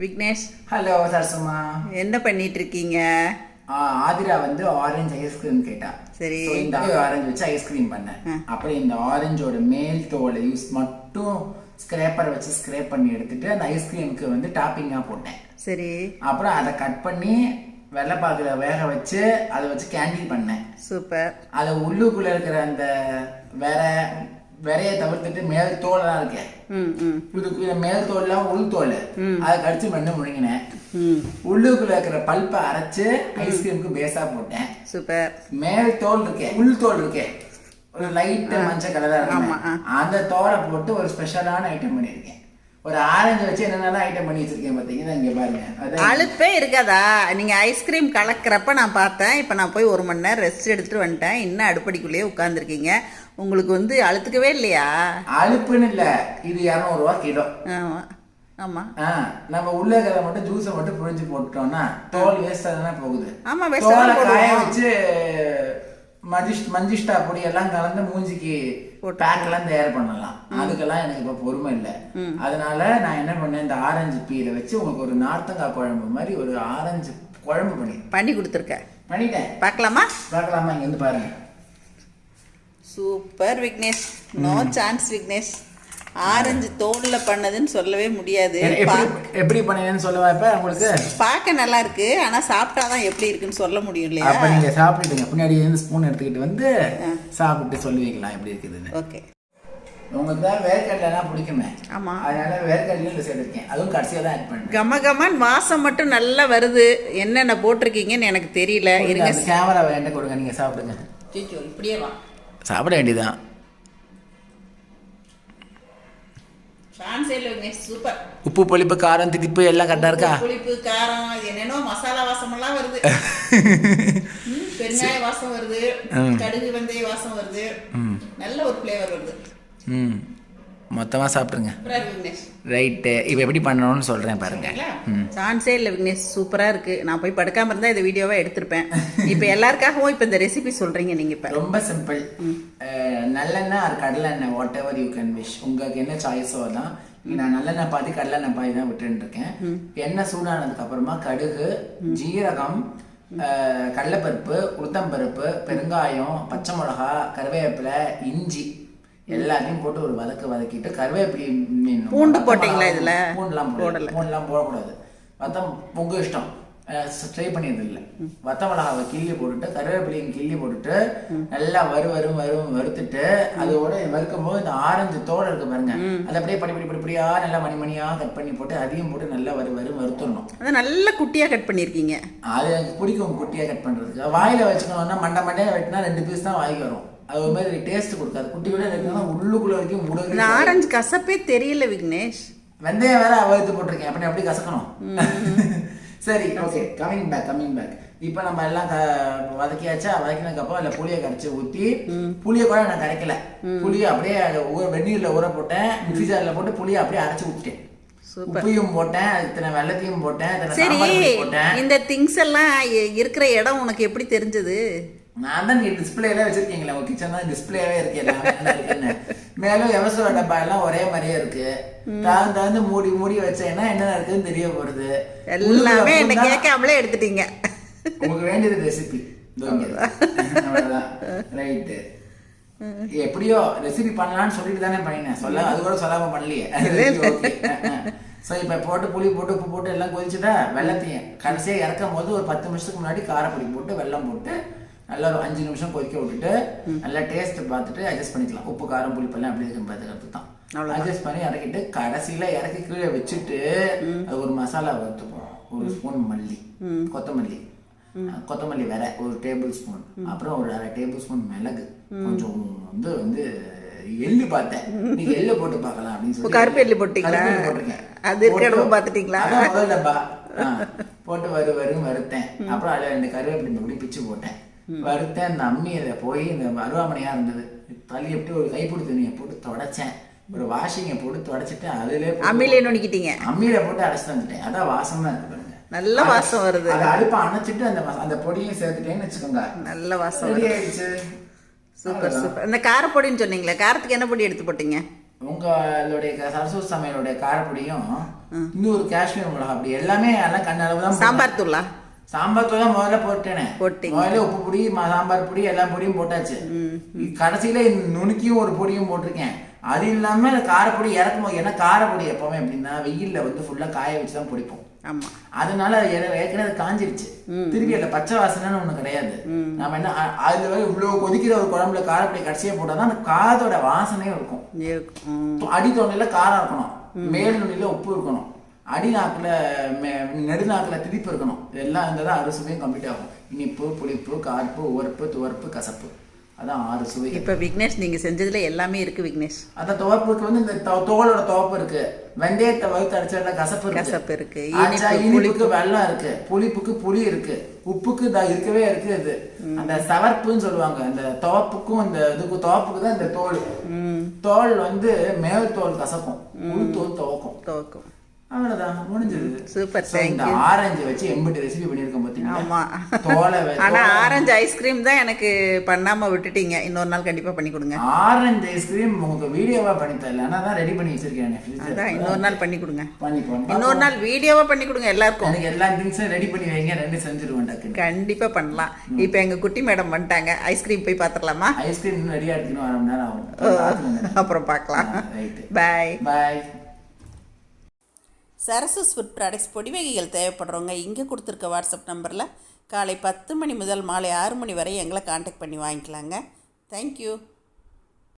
Vignesh hello சரசுமா என்ன பண்ணிட்டு இருக்கீங்க ஆதிரா வந்து ஆரஞ்சு ஐஸ்கிரீம் கேட்டா. சரி. இந்த ஆரஞ்சு வச்சு ஐஸ்கிரீம் பண்ணேன். அப்புறம் இந்த ஆரஞ்சோட மேல் தோலை யூஸ் மட்டும் ஸ்கிரேப்பர் வச்சு ஸ்கிரேப் பண்ணி எடுத்துட்டு அந்த ஐஸ்கிரீமுக்கு வந்து டாப்பிங்கா போட்டேன். சரி. அப்புறம் அதை கட் பண்ணி வெள்ளைப்பாக்குல வேக வச்சு அதை வச்சு கேண்டி பண்ணேன். சூப்பர். அது உள்ளுக்குள்ள இருக்கிற அந்த வேற விரைய தவிர்த்துட்டு மேல் தோலெல்லாம் இருக்கேன் ம் ம். இதுக்கு இந்த மேல் தோல்லாம் உள் தோல். அதை கடிச்சு மண்ணு முழுங்கினேன். ம். உள்ளுக்குள்ள இருக்கிற பல்ப்பை அரைச்சு ஐஸ்கிரீமுக்கு பேஸா போட்டேன். சூப்பர். மேல் தோல் இருக்கே உள் தோல் இருக்கே. ஒரு லைட் மஞ்சள் கலரா. இருக்கும். அந்த தோலை போட்டு ஒரு ஸ்பெஷலான ஐட்டம் பண்ணியிருக்கேன். ஒரு ஆரஞ்சு வச்சு என்னென்ன ஐட்டம் பண்ணி வச்சிருக்கேன் பார்த்தீங்கன்னா இங்க பாருங்க. அழுப்பே இருக்காதா? நீங்க ஐஸ்கிரீம் கலக்கிறப்ப நான் பார்த்தேன். இப்போ நான் போய் ஒரு மணி நேரம் ரெஸ்ட் எடுத்துட்டு வந்துட்டேன். இன்னும் அடுப்படிக்குள்ளேயே உட்காந்துருக்கீங்க உங்களுக்கு வந்து அழுத்துக்கவே இல்லையா? அலுப்புன்னு இல்ல. இது இரநூறுவா கிலோ. ஆமா. ஆமா. ஆ, நம்ம உள்ள இருக்கிறத மட்டும் ஜூஸை மட்டும் புழிஞ்சு போட்டுட்டோம்னா தோல் வேஸ்டா தானே போகுது. ஆமா, waste ஆ தோலை காய. வச்சு மஜிஷ் மஞ்சிஷ்டா பொடி எல்லாம் கலந்து மூஞ்சிக்கு போட்டு. பேக் எல்லாம் தயார் பண்ணலாம். அதுக்கெல்லாம் எனக்கு இப்ப பொறுமை இல்லை. அதனால நான் என்ன பண்ணேன் இந்த ஆரஞ்சு பீரை வச்சு உங்களுக்கு ஒரு நார்த்தங்காய் குழம்பு மாதிரி ஒரு ஆரஞ்சு குழம்பு பண்ணி பண்ணி கொடுத்துருக்க. பண்ணிட்டேன். பார்க்கலாமா? பார்க்கலாமா? இங்க வந்து பாருங்க. Super Vignesh no chance Vignesh orange தோல்ல பண்ணதுன்னு சொல்லவே முடியாது. எப்படி பண்ணீங்கன்னு சொல்லவா இப்ப உங்களுக்கு? பார்க்க நல்லா இருக்கு. ஆனா சாப்பிட்டாதான் எப்படி இருக்குன்னு சொல்ல முடியும் இல்லையா? அப்ப நீங்க சாப்பிட்டுடுங்க பின்னாடி இருந்து ஸ்பூன் எடுத்துக்கிட்டு வந்து சாப்பிட்டு சொல்லுவீங்களா? எப்படி இருக்குதுன்னு. ஓகே. உங்களுக்கு தான் வேர்க்கடலாம் பிடிக்குமே. ஆமா. அதனால வேர்க்கடலையும் இந்த இருக்கேன். அதுவும் கடைசியாக தான் ஆட் பண்ணுறேன் கம கமன் வாசம் மட்டும் நல்லா வருது. என்னென்ன போட்டிருக்கீங்கன்னு எனக்கு தெரியல. இருங்க. கேமரா வேண்ட கொடுங்க. நீங்க சாப்பிடுங்க. இப்படியே வா. சாப்பிட வேண்டியதான் உப்பு புளிப்பு காரம் திதிப்பு எல்லாம் கரெக்டாக இருக்கா? புளிப்பு காரம் என்னென்னோ மசாலா வாசம் எல்லாம் வருது. பெருங்காய வாசம் வருது. கடுகு வெந்தய வாசம் வருது. நல்ல ஒரு ஃப்ளேவர் வருது. ம். மொத்தமாக சாப்பிட்ருங்க ரைட்டு. இப்போ எப்படி பண்ணணும்னு சொல்கிறேன் பாருங்க. சான்ஸே இல்லை விக்னேஷ். சூப்பரா இருக்கு. நான் போய் படுக்காம இருந்தா இந்த வீடியோவை எடுத்திருப்பேன். இப்போ எல்லாருக்காகவும் இப்போ இந்த ரெசிபி சொல்றீங்க நீங்க இப்போ. ரொம்ப சிம்பிள் நல்லெண்ணெய் ஆர் கடலெண்ணெய் whatever you can wish உங்களுக்கு என்ன சாய்ஸோ தான் நான் நல்லெண்ணெய் பாதி கடலெண்ணெய் பாதி தான் விட்டுன்னு இருக்கேன். எண்ணெய் சூடானதுக்கு அப்புறமா கடுகு ஜீரகம் கடலைப்பருப்பு உளுத்தம்பருப்பு பெருங்காயம் பச்சை மிளகா கருவேப்பிலை இஞ்சி. எல்லாத்தையும் போட்டு ஒரு வதக்கு வதக்கிட்டு கருவேப்பிலை மீன். பூண்டு போட்டீங்களா இதுல? பூண்டுலாம் போடல. பூண்டுலாம் போடக்கூடாது. வத்தம் உங்க இஷ்டம். ட்ரை பண்ணியது இல்லை வத்த மிளகாவை கிள்ளி போட்டுட்டு கருவேப்பிலையும் கிள்ளி போட்டுட்டு நல்லா வறு வரும் வரும் வறுத்துட்டு அதோட வறுக்கும் போது இந்த ஆரஞ்சு தோல் இருக்கு பாருங்க. அதை அப்படியே படி படி படிப்படியா நல்லா மணி மணியா கட் பண்ணி போட்டு அதையும் போட்டு நல்லா வறு வரும் வறுத்துடணும். அதை நல்ல குட்டியா கட் பண்ணியிருக்கீங்க. அது எனக்கு பிடிக்கும் குட்டியா கட் பண்றதுக்கு. வாயில வச்சுக்கணும்னா மண்டை மண்டையா வெட்டினா ரெண்டு பீஸ் தான் வாய்க்கு வரும். அது ஒரு மாதிரி டேஸ்ட் கொடுக்காது. குட்டி கூட வெட்டினா உள்ளுக்குள்ள வரைக்கும் முடுகு ஆரஞ்சு கசப்பே தெரியல விக்னேஷ். வெந்தயம் வேற வறுத்து போட்டிருக்கேன். அப்படி அப்படி கசக்கணும். சரி okay coming back coming back இப்போ நம்ம எல்லாம் வதக்கியாச்சா? வதக்கினதுக்கு அப்புறம் அதில் புளியை கரைச்சி ஊற்றி புளியை கூட நான் கரைக்கல. புளியை அப்படியே ஊற வெந்நீரில் ஊற போட்டேன். மிக்ஸி ஜாரில் போட்டு புளியை அப்படியே அரைச்சி சூப்பர். உப்பையும் போட்டேன். இத்தனை வெள்ளத்தையும் போட்டேன். சரி இந்த திங்ஸ் எல்லாம் இருக்கிற இடம் உனக்கு எப்படி தெரிஞ்சது? நான் தான் நீங்க டிஸ்பிளேல வச்சிருக்கீங்களா உங்க கிச்சன் தான் டிஸ்பிளேவே இருக்கு எல்லாமே. என்ன? இருக்குன்னு மேலும் எவசோட டப்பா எல்லாம் ஒரே மாதிரியே இருக்கு. தாழ்ந்து தாழ்ந்து மூடி மூடி வச்சேன்னா என்ன இருக்குன்னு தெரிய போறது. எல்லாமே என்ன கேட்காமலே எடுத்துட்டீங்க. உங்களுக்கு வேண்டியது ரெசிபி ரைட்டு எப்படியோ ரெசிபி பண்ணலாம்னு சொல்லிட்டு தானே பண்ணினேன். சொல்ல அது கூட சொல்லாம பண்ணலையே. ஸோ இப்போ போட்டு புளி போட்டு உப்பு போட்டு எல்லாம் கொதிச்சுட்டா வெள்ளத்தையும் கடைசியாக இறக்கும் போது ஒரு பத்து நிமிஷத்துக்கு முன்னாடி காரப்பொடி போட்டு வெல்லம் போட்டு நல்லா ஒரு அஞ்சு நிமிஷம் கொதிக்க விட்டுட்டு நல்லா டேஸ்ட் பார்த்துட்டு அட்ஜஸ்ட் பண்ணிக்கலாம். உப்பு காரம் புளிப்பெல்லாம் எப்படி இருக்குன்னு பார்த்துக்கிறது தான். அட்ஜஸ்ட் பண்ணி இறக்கிட்டு கடைசியில இறக்கி கீழே வச்சுட்டு அது ஒரு மசாலா வறுத்துப்போம். ஒரு ஸ்பூன் மல்லி. கொத்தமல்லி. கொத்தமல்லி வேற ஒரு டேபிள் ஸ்பூன் அப்புறம் ஒரு அரை டேபிள் ஸ்பூன் மிளகு. கொஞ்சம் வந்து வந்து எள்ளு பார்த்தேன். நீங்க எள்ளு போட்டு பார்க்கலாம் அப்படின்னு சொல்லி கருப்பு எள்ளு போட்டீங்களா? அது இருக்க இடமும் பார்த்துட்டீங்களா? போட்டு வறு வரும் வறுத்தேன். அப்புறம் அதில் ரெண்டு கருவேப்பிலை இப்படி பிச்சு போட்டேன். வறுத்தேன் அந்த அம்மியில போய் இந்த அருவாமனையா இருந்தது. தள்ளி எப்படி ஒரு கைப்பிடி துணியை போட்டு தொடச்சேன். ஒரு வாஷிங்கை போட்டு தொடச்சிட்டு அதிலே போட்டு- அம்மிலே நுணுக்கிட்டீங்க. அம்மியில போட்டு அடைச்சிட்டு வந்துட்டேன். அதான் வாசமா இருக்கு பாருங்க. நல்ல வாசம் வருது. அது அடுப்பை அணைச்சிட்டு அந்த அந்த பொடியும் சேர்த்துட்டேன்னு வச்சுக்கோங்க. நல்ல வாசம் ரெடி ஆயிடுச்சு. Super super. இந்த காரப்பொடின்னு சொன்னீங்களே காரத்துக்கு என்ன பொடி எடுத்து போட்டீங்க? உங்களுடைய சரஸ்வதி சமையலுடைய காரப்பொடியும் இன்னொரு காஷ்மீர் மிளகா அப்படி எல்லாமே எல்லாம் கண்ணளவு தான் சாம்பார் தூளா? சாம்பார் தூள் முதல்ல போட்டேனே. முதல்ல உப்பு பொடி சாம்பார் பொடி எல்லா பொடியும் போட்டாச்சு. கடைசியில நுணுக்கியும் ஒரு பொடியும் போட்டிருக்கேன். அது இல்லாம காரப்பொடி இறக்கும் ஏன்னா காரப்பொடி எப்பவுமே எப்படின்னா வெயில்ல வந்து ஃபுல்லா காய வச்சு தான் பொடிப்போம் அதனால ஏற்கனவே காஞ்சிருச்சு. திருப்பி அதுல பச்சை வாசனைன்னு ஒண்ணு கிடையாது. நம்ம என்ன அதுல இவ்வளவு கொதிக்கிற ஒரு குழம்புல காரப்பொடி கடைசியா போட்டாதான் அந்த காரத்தோட வாசனையும் இருக்கும். அடி தொண்டையில காரம் இருக்கணும். மேல் நுனியில உப்பு இருக்கணும். அடி நாக்குல மெ- நெடுநாக்குல திதிப்பு இருக்கணும். இதெல்லாம் இருந்தால் தான் அறு சுவையும் கம்ப்ளீட் ஆகும். இனிப்பு புளிப்பு கார்ப்பு உவர்ப்பு துவர்ப்பு கசப்பு. அதான் ஆறு சுவை இப்ப விக்னேஷ் நீங்க செஞ்சதுல எல்லாமே இருக்கு விக்னேஷ். அந்த துவப்புக்கு வந்து இந்த தோலோட துவப்பு இருக்கு. வெந்தயத்தை வறுத்து அடிச்சதுல கசப்பு கசப்பு இருக்கு. இனிப்புக்கு வெல்லம் இருக்கு. புளிப்புக்கு புளி இருக்கு. உப்புக்கு இருக்கவே இருக்கு இது அந்த சவர்ப்புன்னு சொல்லுவாங்க. அந்த துவப்புக்கும் இந்த இதுக்கு துவப்புக்கு தான் இந்த தோல். தோல் வந்து மேல் தோல் கசக்கும். உள் தோல் துவக்கும். துவக்கும். அவ்வளவுதான் முடிஞ்சது. thank you. ஆரஞ்சு வச்சு எம்பிட்டு ரெசிபி பண்ணிருக்கோம் பாத்தீங்களா? ஆமா. தோலை ஆனா ஆரஞ்சு ஐஸ்கிரீம் தான் எனக்கு பண்ணாம விட்டுட்டீங்க. இன்னொரு நாள் கண்டிப்பா பண்ணி கொடுங்க. ஆரஞ்சு ஐஸ்கிரீம் உங்களுக்கு வீடியோவா பண்ணி தரல. ஆனா தான் ரெடி பண்ணி வச்சிருக்கேன் அதான் இன்னொரு நாள் பண்ணி கொடுங்க. பண்ணி இன்னொரு நாள் வீடியோவா பண்ணி கொடுங்க எல்லாருக்கும். எனக்கு எல்லா திங்ஸும் ரெடி பண்ணி வைங்க. ரெண்டு செஞ்சிருவேன் டக்குன்னு. கண்டிப்பா பண்ணலாம். இப்ப எங்க குட்டி மேடம் வந்துட்டாங்க. ஐஸ்கிரீம் போய் பாத்துடலாமா ஐஸ்கிரீம் இன்னும் ரெடியா எடுத்துக்கணும் அரை மணி நேரம் ஆகும் அப்புறம் பார்க்கலாம் பாய் பாய் சரசஸ் ஃபுட் ப்ராடக்ட்ஸ் பொடி வகைகள் தேவைப்படுறவங்க இங்கே கொடுத்துருக்க வாட்ஸ்அப் நம்பரில் காலை பத்து மணி முதல் மாலை ஆறு மணி வரை எங்களை காண்டாக்ட் பண்ணி வாங்கிக்கலாங்க. தேங்க்யூ